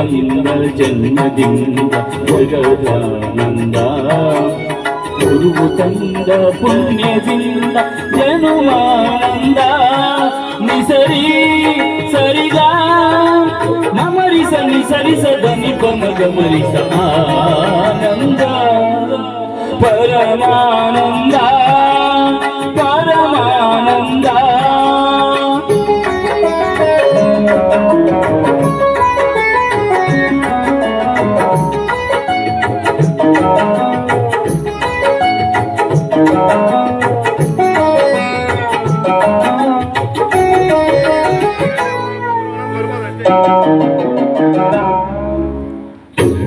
ತಾಯಿ ತಂದ ಜನ್ಮದಿಂದ ಜಗದಾನಂದ ಗುರುವು ತಂದ ಪುಣ್ಯದಿಂದ ಜನುಮಾನಂದ ನಿಸರಿ ಸರಿಗ ನಮರಿಸ ನಿಸರಿಸ ದನಿ ಪಮಗ ಮರಿಸ ಆನಂದ ಪರಮಾನಂದ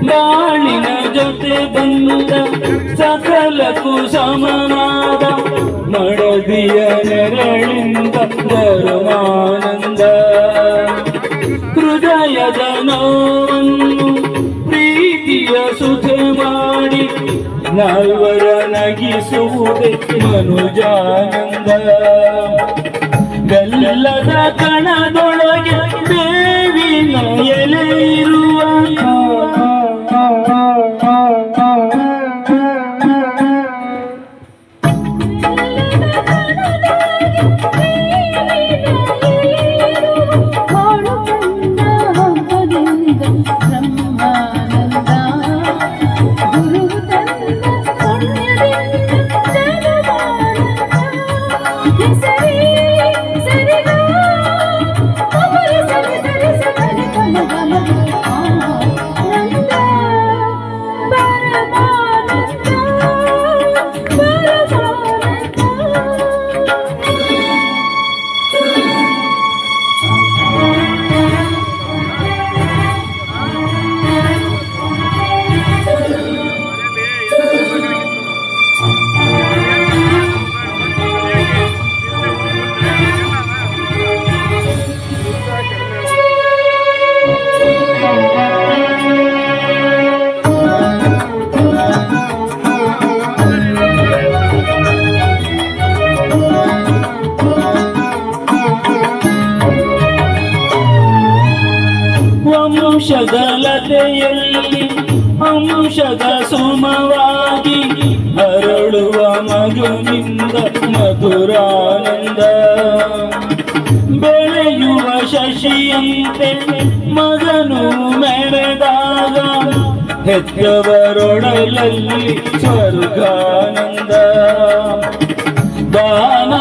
ಬಾಳಿನ ಜೊತೆ ಬಂದ ಸಕಲಕ್ಕೂ ಸಮನಾದ ಮಡದಿಯ ನೆರಳಿಂದ ಧರ್ಮಾನಂದ. ಹೃದಯದ ನೋವನ್ನು ಪ್ರೀತಿಯ ಸುಖ ಮಾಡಿ ನಾಲ್ವರ ನಗಿಸುವುದೇ ಮನುಜಾನಂದ. ಬೆಲ್ಲದ ಕಣದೊಳಗೆ ವಂಶದ ಲತೆಯಲ್ಲಿ ಅಂಶದ ಸುಮವಾಗಿ ಅರಳುವ ಮಗುವಿಂದ ಮಧುರಾನಂದ. ಬೆಳೆಯುವ ಶಶಿಯಂತೆ ಮಗನು ಮೆರೆದಾಗ ಹೆತ್ತವರೊಡಲಲ್ಲಿ ಸ್ವರ್ಗಾನಂದ. ದಾನ